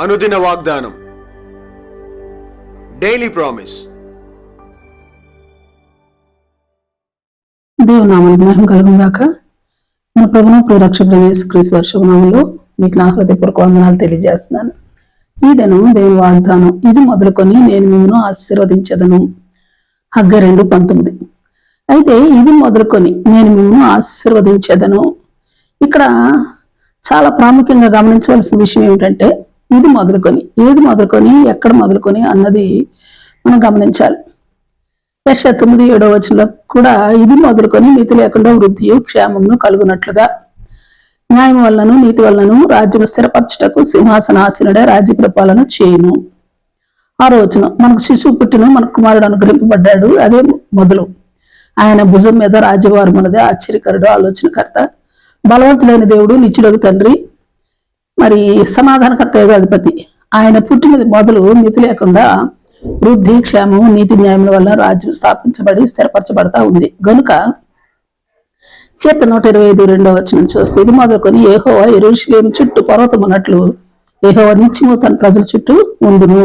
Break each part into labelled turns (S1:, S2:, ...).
S1: అనుదిన వాగ్దానం. Daily promise
S2: దేవునామని మహిమ కలుగును గాక. మన ప్రభును ప్రియరక్షకుడు యేసుక్రీస్తు వర్షభనామంలో మీకు నా హృదయపూర్వక వందనాలు తెలియజేస్తున్నాను. ఈ దినం దేవుని వాగ్దానం. ఇది మొదలుకొని నేను మిమ్మల్ని ఆశీర్వదించదను. హగ్గ రెండు పంతొమ్మిది. అయితే ఇది మొదలుకొని నేను మిమ్మల్ని ఆశీర్వదించదను. ఇక్కడ చాలా ప్రాముఖ్యంగా గమనించవలసిన విషయం ఏమిటంటే ఇది మొదలుకొని ఏది మొదలుకొని ఎక్కడ మొదలుకొని అన్నది మనం గమనించాలి. యశ తొమ్మిది ఏడో వచనంలో కూడా ఇది మొదలుకొని నీతి లేకుండా వృద్ధియు క్షేమమును కలుగునట్లుగా. న్యాయం వలనను నీతి వలనను రాజ్యం స్థిరపరచుటకు సింహాసనాసీనుడే రాజ్య పరిపాలన చేయును. ఆరో వచనం మనకు శిశువు పుట్టిన మన కుమారుడు అనుగ్రహింపబడ్డాడు అదే మొదలు. ఆయన భుజం మీద రాజ్యవారం ఉన్నది ఆశ్చర్యకరుడు ఆలోచనకర్త. బలవంతుడైన దేవుడు నిత్యుడకు తండ్రి మరి సమాధానకర్త అధిపతి. ఆయన పుట్టినది మొదలు మితి లేకుండా వృద్ధి క్షేమం నీతి న్యాయముల వల్ల రాజ్యం స్థాపించబడి స్థిరపరచబడతా ఉంది. గనుక కీర్తన నూట ఇరవై ఐదు రెండో వచ్చిన చూస్తే ఇది మొదలుకొని ఏహో ఎరుషులేం చుట్టూ పర్వతం ఉన్నట్లు ఏహో నిత్యము తన ప్రజల చుట్టూ ఉండును.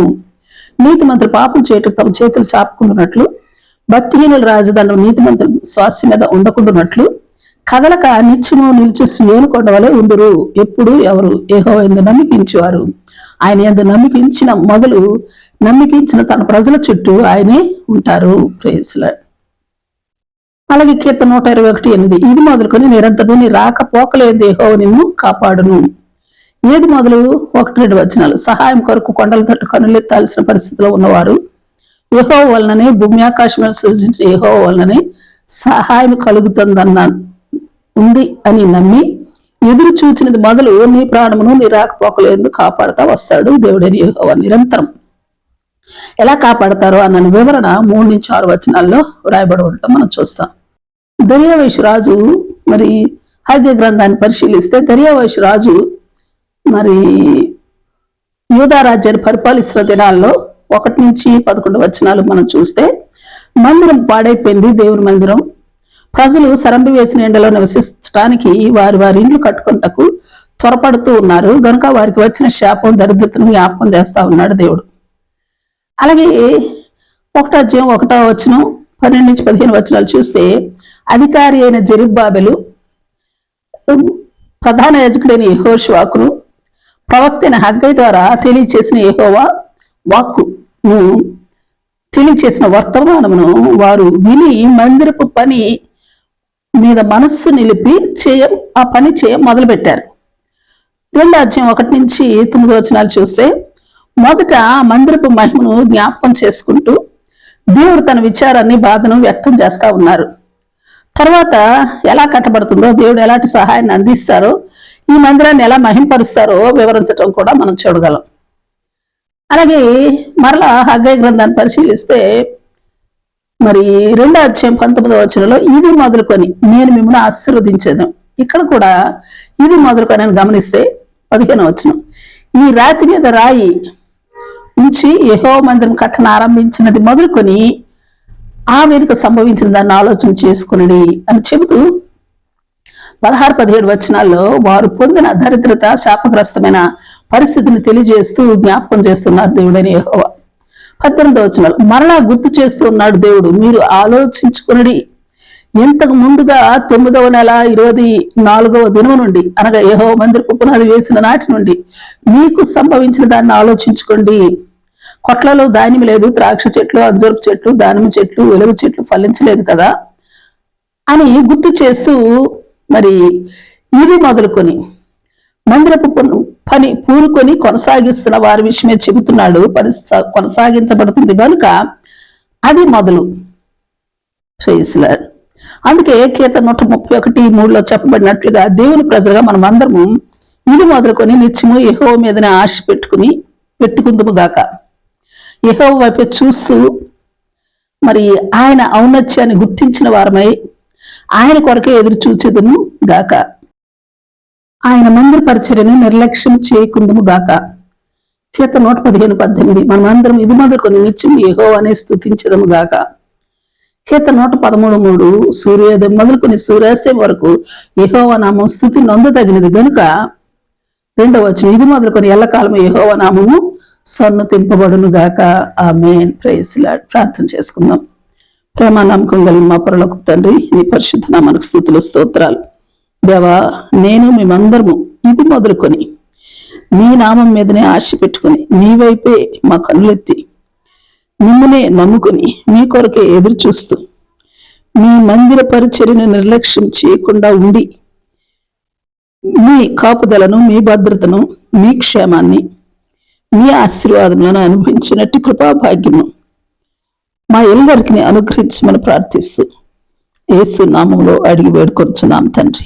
S2: నీతి మంత్రి పాపం చేయటం తమ చేతులు చాపుకుంటున్నట్లు భక్తిహీనుల రాజదండం నీతి మంత్రి స్వాస్థ్య మీద ఉండకుండా కదలక నిత్యము నిలిచి సియోను వలె ఉందురు. ఎప్పుడు ఎవరు ఏహో ఎందు నమ్మికించువారు. ఆయన ఎందు నమ్మికించిన మొదలు నమ్మికించిన తన ప్రజల చుట్టూ ఆయనే ఉంటారు. ప్రేసుల అలాగే కీర్తన నూట ఇరవై ఒకటి ఎనిమిది. ఇది మొదలుకొని నిరంతరం నీ రాక పోకలేదు ఏహో నిన్ను కాపాడును. ఏది మొదలు? ఒకటి రెండు వచనాలు. సహాయం కొరకు కొండల తట్టు కనులెత్తాల్సిన పరిస్థితిలో ఉన్నవారు ఏహో వలననే భూమి ఆకాశం సృజించిన ఏహో వలననే సహాయం కలుగుతుందన్నాను. ఉంది అని నమ్మి ఎదురు చూచినది మొదలు నీ ప్రాణమును నీ రాకపోకలేదు కాపాడుతా వస్తాడు దేవుడని నిరంతరం. ఎలా కాపాడతారో అన్న వివరణ మూడు నుంచి ఆరు వచనాల్లో వ్రాయబడి ఉండటం మనం చూస్తాం. దర్యావేశు రాజు మరి హైద్య గ్రంథాన్ని పరిశీలిస్తే దర్యావేశు రాజు మరి యూదారాజ్యాన్ని పరిపాలిస్తున్న దినాల్లో ఒకటి నుంచి పదకొండు వచనాలు మనం చూస్తే మందిరం పాడైపోయింది దేవుని మందిరం. ప్రజలు సరంబి వేసిన ఎండలో నివసించడానికి వారి వారి ఇండ్లు కట్టుకుంటకు త్వరపడుతూ ఉన్నారు. గనుక వారికి వచ్చిన శాపం దరిద్రతను జ్ఞాపకం చేస్తా ఉన్నాడు దేవుడు. అలాగే ఒకటో అధ్యాయం ఒకటో వచనం పన్నెండు నుంచి పదిహేను వచనాలు చూస్తే అధికారి అయిన జరుబ్బాబెలు ప్రధాన యాజకుడైన యెహోషువాకును ప్రవక్త అయిన హగ్గై ద్వారా తెలియచేసిన యహోవా వాక్కును తెలియచేసిన వర్తమానమును వారు విని మందిరపు పని మీద మనస్సు నిలిపి చేయ ఆ పని చేయ మొదలుపెట్టారు. రెండో అధ్యాయం ఒకటి నుంచి తొమ్మిది వచనాలు చూస్తే మొదట మందిరపు మహిమను జ్ఞాపకం చేసుకుంటూ దేవుడు తన విచారాన్ని బాధను వ్యక్తం చేస్తా ఉన్నారు. తర్వాత ఎలా కట్టబడుతుందో దేవుడు ఎలాంటి సహాయాన్ని అందిస్తారో ఈ మందిరాన్ని ఎలా మహింపరుస్తారో వివరించడం కూడా మనం చూడగలం. అలాగే మరలా హగ్గయ్య గ్రంథాన్ని పరిశీలిస్తే మరి రెండో అధ్యాయం పంతొమ్మిదవ వచనంలో ఇది మొదలుకొని నేను మిమ్మల్ని ఆశీర్వదించేది. ఇక్కడ కూడా ఇది మొదలుకొని అని గమనిస్తే పదిహేను వచనం. ఈ రాతి మీద రాయి ఉంచి యహో మందిరం కట్టన ఆరంభించినది మొదలుకొని ఆ వెనుక సంభవించిన దాన్ని ఆలోచన చేసుకుని అని చెబుతూ పదహారు పదిహేడు వచనాల్లో వారు పొందిన దరిద్రత శాపగ్రస్తమైన పరిస్థితిని తెలియజేస్తూ జ్ఞాపకం చేస్తున్నారు దేవుడని యహోవా. పద్దెనిమిది వచనాలు. మరలా గుర్తు చేస్తూ ఉన్నాడు దేవుడు. మీరు ఆలోచించుకుని ఇంతకు ముందుగా తొమ్మిదవ నెల ఇరవై నాలుగవ దినం నుండి అనగా ఏహో మందిరపు పునాది వేసిన నాటి నుండి మీకు సంభవించిన దాన్ని ఆలోచించుకోండి. కొట్లలో ధాన్యం లేదు ద్రాక్ష చెట్లు అంజరపు చెట్లు దానిమ్మ చెట్లు వెలుగు చెట్లు ఫలించలేదు కదా? అని గుర్తు చేస్తూ మరి ఇది మొదలుకొని మందిరపు పని పూనుకొని కొనసాగిస్తున్న వారి విషయమే చెబుతున్నాడు. పని కొనసాగించబడుతుంది కనుక అది మొదలు. అందుకే కీర్తన నూట ముప్పై ఒకటి మూడులో చెప్పబడినట్లుగా దేవుని ప్రజలుగా మనం అందరము ఇది మొదలుకొని నిత్యము యహో మీదనే ఆశ పెట్టుకుని పెట్టుకుందుము గాక. యహో వైపు చూస్తూ మరి ఆయన ఔన్నత్యాన్ని గుర్తించిన వారమై ఆయన కొరకే ఎదురు చూచేదును గాక. ఆయన మందిర పరిచర్యను నిర్లక్ష్యం చేయకుందుము గాక త్యత నూట పదిహేను పద్దెనిమిది. మనమందరం ఇది మొదలుకొని నిత్యం ఏహో అనే స్థుతించదము గాక చేత నూట పదమూడు మూడు. సూర్యోదయం మొదలుకొని సూర్యాస్తయం వరకు యెహోవా నామం స్థుతి నొందదగినది. గనుక రెండవ వచ్చిన ఇది మొదలుకొని ఎల్లకాలం యెహోవా నామము సన్ను తింపబడును గాక ఆ మెయిన్ ప్రేసిలాడ్ ప్రార్థన చేసుకుందాం. ప్రేమ నమ్మకం కలిగిన మా పొరలకు తండ్రి నీ పరిశుద్ధ నామనకు స్థుతులు స్తోత్రాలు. దేవా నేను మేమందరము ఇది మొదలుకొని నీ నామం మీదనే ఆశ పెట్టుకుని నీ వైపే మా కన్నులెత్తి మిమ్మల్నే నమ్ముకుని మీ కొరకే ఎదురు చూస్తూ మీ మందిర పరిచర్యను నిర్లక్ష్యం చేయకుండా ఉండి మీ కాపుదలను మీ భద్రతను మీ క్షేమాన్ని మీ ఆశీర్వాదములను అనుభవించినట్టు కృపాభాగ్యము మా ఎల్లరికి అనుగ్రహించమని ప్రార్థిస్తూ ఏసు నామంలో అడిగి వేడుకొచ్చున్నాం తండ్రి.